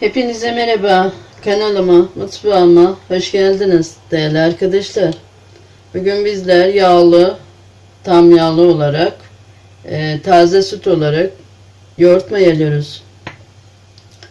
Hepinize merhaba. Kanalıma, mutfağıma hoş geldiniz değerli arkadaşlar. Bugün bizler yağlı, tam yağlı olarak, e, taze süt olarak yoğurt mayalıyoruz.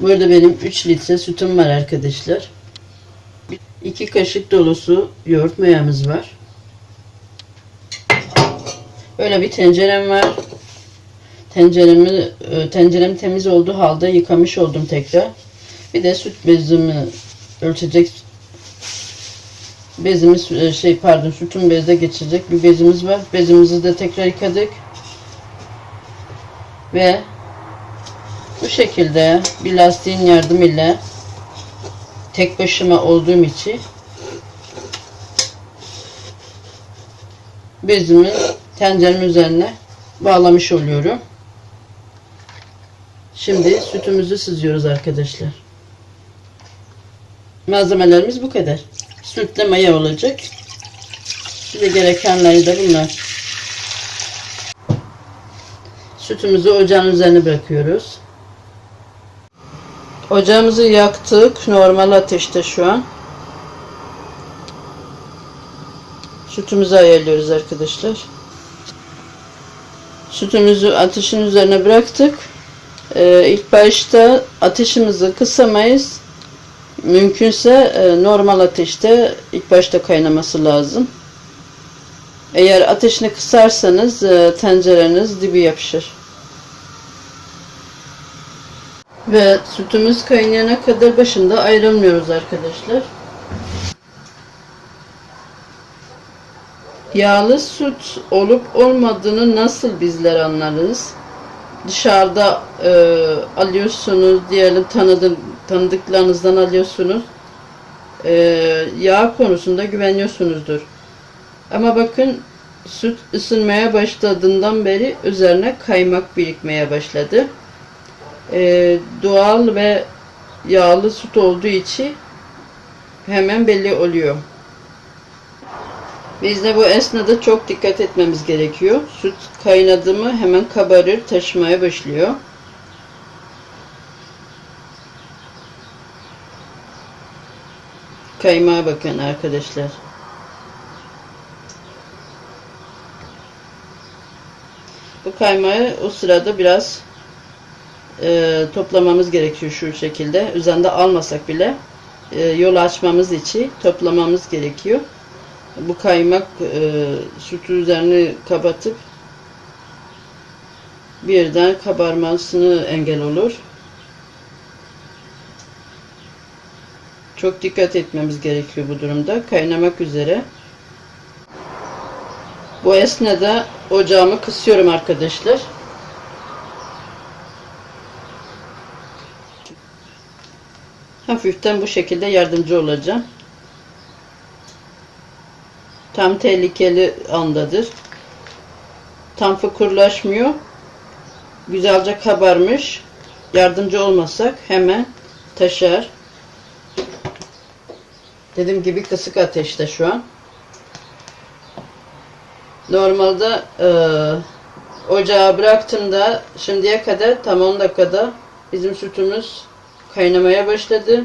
Burada benim 3 litre sütüm var arkadaşlar. 2 kaşık dolusu yoğurt mayamız var. Böyle bir tencerem var. Tenceremi, e, tencerem temiz olduğu halde yıkamış oldum tekrar. Bir de süt bezimi ölçecek bezimiz e, şey pardon sütün bezde geçecek bir bezimiz var. Bezimizi de tekrar yıkadık. Ve bu şekilde bir lastiğin yardımıyla tek başıma olduğum için bezimi tencerenin üzerine bağlamış oluyorum. Şimdi sütümüzü süzüyoruz arkadaşlar. Malzemelerimiz bu kadar. Sütle maya olacak. Size gerekenleri de bunlar. Sütümüzü ocağın üzerine bırakıyoruz. Ocağımızı yaktık. Normal ateşte şu an. Sütümüzü ayarlıyoruz arkadaşlar. Sütümüzü ateşin üzerine bıraktık. Ee, ilk başta ateşimizi kısamayız. Mümkünse e, normal ateşte ilk başta kaynaması lazım. Eğer ateşini kısarsanız e, tencereniz dibi yapışır. Ve sütümüz kaynayana kadar başında ayrılmıyoruz arkadaşlar. Yağlı süt olup olmadığını nasıl bizler anlarız? Dışarıda e, alıyorsunuz, diyelim tanıdık, tanıdıklarınızdan alıyorsunuz. E, yağ konusunda güveniyorsunuzdur. Ama bakın süt ısınmaya başladığından beri üzerine kaymak birikmeye başladı. E, doğal ve yağlı süt olduğu için hemen belli oluyor. Biz de bu esnada çok dikkat etmemiz gerekiyor. Süt kaynadı mı hemen kabarır, taşımaya başlıyor. Kaymağa bakın arkadaşlar. Bu kaymağı o sırada biraz e, toplamamız gerekiyor şu şekilde. Üzerinde almasak bile e, yol açmamız için toplamamız gerekiyor bu kaymak e, sütü üzerini kapatıp birden kabarmasını engel olur. Çok dikkat etmemiz gerekiyor bu durumda. Kaynamak üzere. Bu esnada ocağımı kısıyorum arkadaşlar. Hafiften bu şekilde yardımcı olacağım. Tam tehlikeli andadır. Tam fıkurlaşmıyor. Güzelce kabarmış. Yardımcı olmasak hemen taşar. Dediğim gibi kısık ateşte şu an. Normalde e, ocağa bıraktığımda şimdiye kadar tam 10 dakikada bizim sütümüz kaynamaya başladı.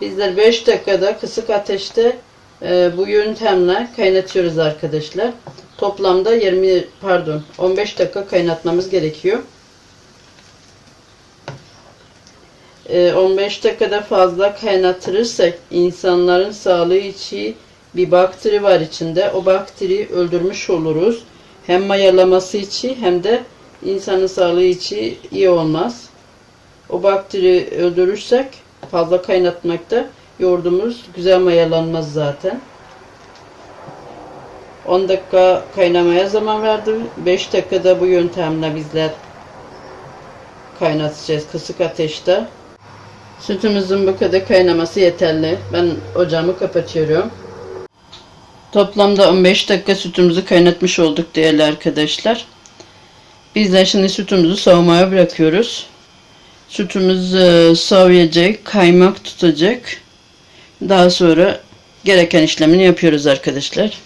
Bizler 5 dakikada kısık ateşte ee, bu yöntemle kaynatıyoruz arkadaşlar. Toplamda 20 pardon 15 dakika kaynatmamız gerekiyor. 15 ee, dakikada fazla kaynatırırsak insanların sağlığı için bir bakteri var içinde. O bakteriyi öldürmüş oluruz. Hem mayalaması için hem de insanın sağlığı için iyi olmaz. O bakteri öldürürsek fazla kaynatmakta Yoğurdumuz güzel mayalanmaz zaten. 10 dakika kaynamaya zaman verdim. 5 dakikada bu yöntemle bizler kaynatacağız kısık ateşte. Sütümüzün bu kadar kaynaması yeterli. Ben ocağımı kapatıyorum. Toplamda 15 dakika sütümüzü kaynatmış olduk değerli arkadaşlar. Bizler şimdi sütümüzü soğumaya bırakıyoruz. Sütümüz e, soğuyacak, kaymak tutacak. Daha sonra gereken işlemini yapıyoruz arkadaşlar.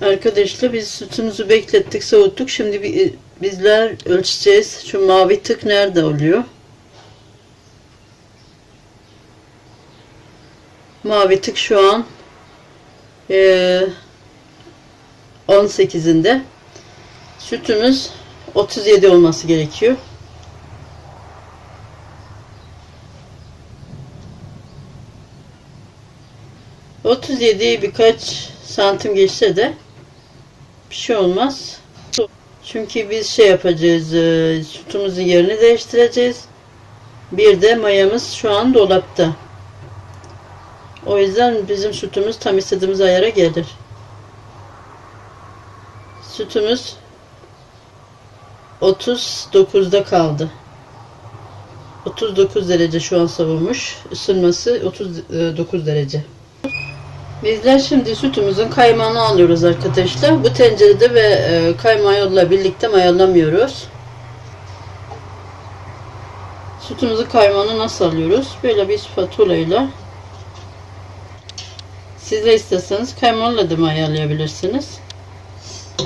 Arkadaşlar biz sütümüzü beklettik, soğuttuk. Şimdi bi- bizler ölçeceğiz. Şu mavi tık nerede oluyor? Mavi tık şu an eee 18'inde. Sütümüz 37 olması gerekiyor. Otuz yedi birkaç santim geçse de bir şey olmaz. Çünkü biz şey yapacağız, e, sütümüzün yerini değiştireceğiz. Bir de mayamız şu an dolapta. O yüzden bizim sütümüz tam istediğimiz ayara gelir. Sütümüz 39'da kaldı. 39 derece şu an savunmuş. Isınması 39 derece. Bizler şimdi sütümüzün kaymağını alıyoruz arkadaşlar. Bu tencerede ve e, kaymağıyla birlikte mayalamıyoruz. Sütümüzün kaymağını nasıl alıyoruz? Böyle bir spatula ile siz de isterseniz kaymağıyla da mayalayabilirsiniz.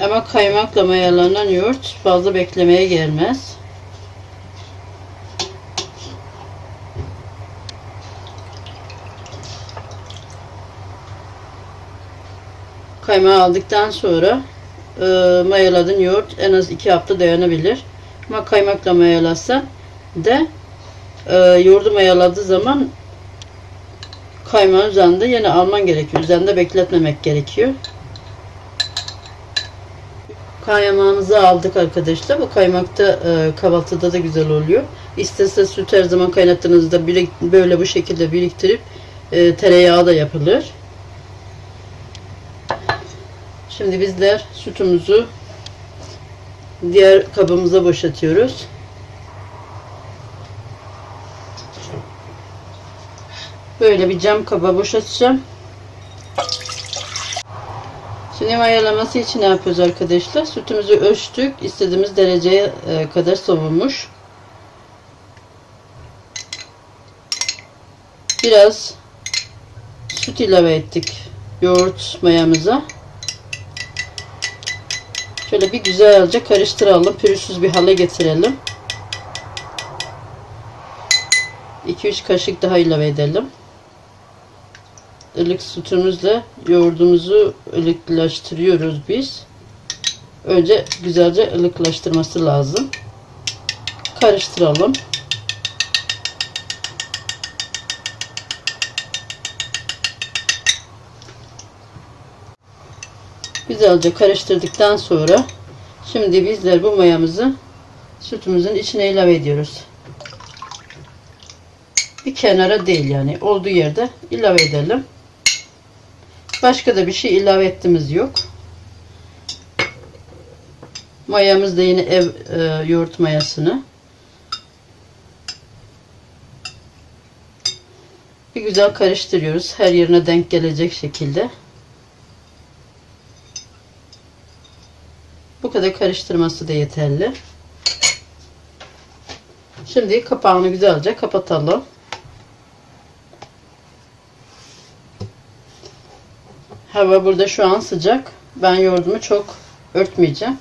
Ama kaymakla mayalanan yoğurt fazla beklemeye gelmez. Kaymağı aldıktan sonra e, mayaladığın yoğurt en az 2 hafta dayanabilir. Ama kaymakla mayalarsan de e, yoğurdu mayaladığı zaman kaymağın üzerinde yine alman gerekiyor. Üzerinde bekletmemek gerekiyor. Kaymağımızı aldık arkadaşlar. Bu kaymak da e, kahvaltıda da güzel oluyor. İsterse süt her zaman kaynattığınızda böyle bu şekilde biriktirip e, tereyağı da yapılır. Şimdi bizler sütümüzü diğer kabımıza boşaltıyoruz. Böyle bir cam kaba boşaltacağım. Şimdi mayalaması için ne yapıyoruz arkadaşlar? Sütümüzü ölçtük. istediğimiz dereceye e, kadar soğumuş. Biraz süt ilave ettik yoğurt mayamıza. Şöyle bir güzelce karıştıralım. Pürüzsüz bir hale getirelim. 2-3 kaşık daha ilave edelim. Ilık sütümüzle yoğurdumuzu ılıklaştırıyoruz biz. Önce güzelce ılıklaştırması lazım. Karıştıralım. Güzelce karıştırdıktan sonra şimdi bizler bu mayamızı sütümüzün içine ilave ediyoruz. Bir kenara değil yani olduğu yerde ilave edelim. Başka da bir şey ilave ettiğimiz yok. Mayamız da yine ev e, yoğurt mayasını. Bir güzel karıştırıyoruz. Her yerine denk gelecek şekilde. Kadar karıştırması da yeterli. Şimdi kapağını güzelce kapatalım. Hava burada şu an sıcak. Ben yoğurdumu çok örtmeyeceğim.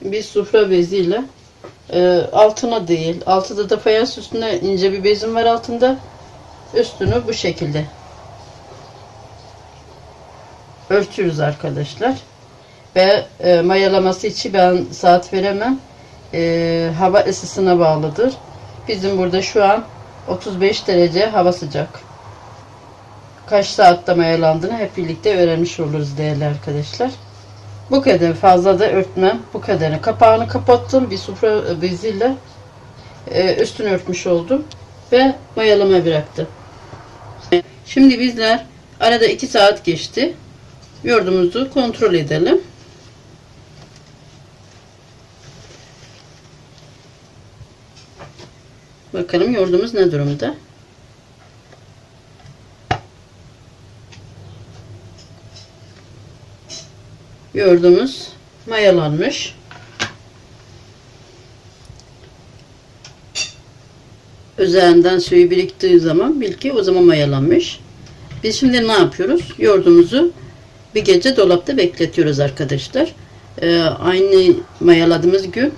Bir sufra beziyle e, altına değil, altıda da fayans üstüne ince bir bezim var altında. Üstünü bu şekilde örtüyoruz arkadaşlar. Ve e, mayalaması için ben saat veremem. E, hava ısısına bağlıdır. Bizim burada şu an 35 derece hava sıcak. Kaç saatte mayalandığını hep birlikte öğrenmiş oluruz değerli arkadaşlar. Bu kadar fazla da örtmem. Bu kadarını. Kapağını kapattım. Bir sufra beziyle e, üstünü örtmüş oldum. Ve mayalama bıraktım. Şimdi bizler arada 2 saat geçti. Yoğurdumuzu kontrol edelim. Bakalım yoğurdumuz ne durumda? Yoğurdumuz mayalanmış. Üzerinden suyu biriktiği zaman bil ki o zaman mayalanmış. Biz şimdi ne yapıyoruz? Yoğurdumuzu bir gece dolapta bekletiyoruz arkadaşlar. Ee, aynı mayaladığımız gün,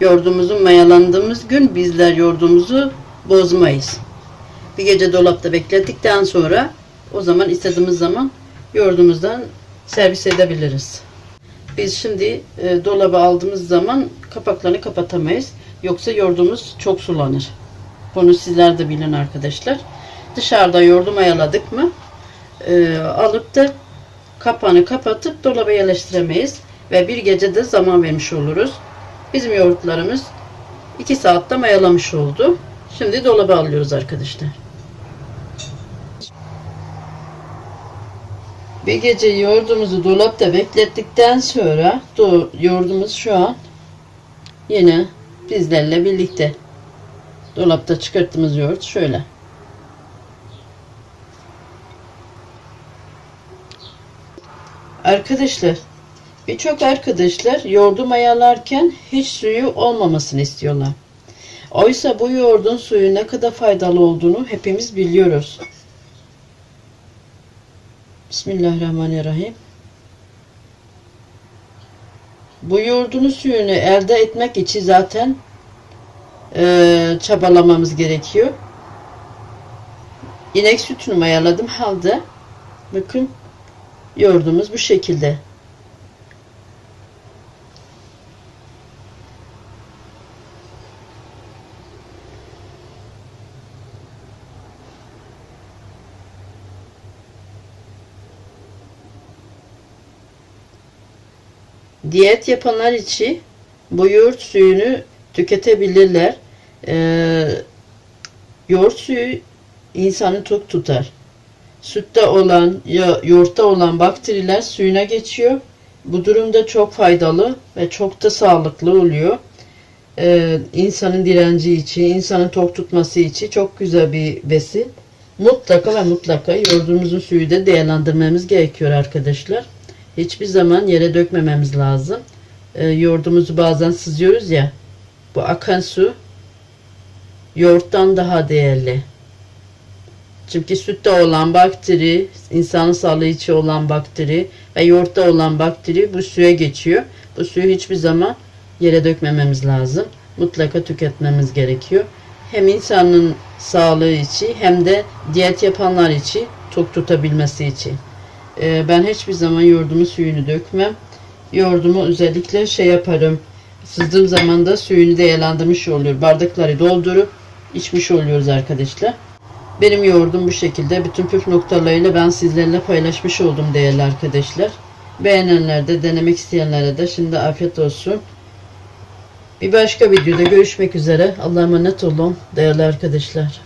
yoğurdumuzun mayalandığımız gün bizler yoğurdumuzu bozmayız. Bir gece dolapta beklettikten sonra o zaman istediğimiz zaman yoğurdumuzdan servis edebiliriz. Biz şimdi e, dolaba aldığımız zaman kapaklarını kapatamayız. Yoksa yoğurdumuz çok sulanır. Bunu sizler de bilin arkadaşlar. Dışarıda yoğurdu mayaladık mı e, alıp da kapağını kapatıp dolaba yerleştiremeyiz. Ve bir gecede zaman vermiş oluruz. Bizim yoğurtlarımız 2 saatte mayalamış oldu. Şimdi dolaba alıyoruz arkadaşlar. Bir gece yoğurdumuzu dolapta beklettikten sonra yoğurdumuz şu an yine bizlerle birlikte. Dolapta çıkarttığımız yoğurt şöyle. Arkadaşlar birçok arkadaşlar yoğurdu mayalarken hiç suyu olmamasını istiyorlar. Oysa bu yoğurdun suyu ne kadar faydalı olduğunu hepimiz biliyoruz. Bismillahirrahmanirrahim. Bu yoğurdun suyunu elde etmek için zaten eee, çabalamamız gerekiyor. İnek sütünü mayaladım halde. Bakın yoğurdumuz bu şekilde. Diyet yapanlar için bu yoğurt suyunu tüketebilirler. Ee, yoğurt suyu insanı tok tutar. Sütte olan ya yoğurtta olan bakteriler suyuna geçiyor. Bu durumda çok faydalı ve çok da sağlıklı oluyor. Ee, insanın direnci için, insanın tok tutması için çok güzel bir besin. Mutlaka ve mutlaka yoğurdumuzun suyu da değerlendirmemiz gerekiyor arkadaşlar. Hiçbir zaman yere dökmememiz lazım. Ee, yoğurdumuzu bazen sızıyoruz ya. Bu akan su yoğurttan daha değerli. Çünkü sütte olan bakteri, insanın sağlığı için olan bakteri ve yoğurtta olan bakteri bu suya geçiyor. Bu suyu hiçbir zaman yere dökmememiz lazım. Mutlaka tüketmemiz gerekiyor. Hem insanın sağlığı için hem de diyet yapanlar için tok tutabilmesi için. Ee, ben hiçbir zaman yoğurdumun suyunu dökmem. Yoğurdumu özellikle şey yaparım. Sızdığım zaman da suyunu değerlendirmiş oluyor. Bardakları doldurup içmiş oluyoruz arkadaşlar. Benim yoğurdum bu şekilde. Bütün püf noktalarıyla ben sizlerle paylaşmış oldum değerli arkadaşlar. Beğenenler de denemek isteyenlere de şimdi afiyet olsun. Bir başka videoda görüşmek üzere. Allah'a emanet olun değerli arkadaşlar.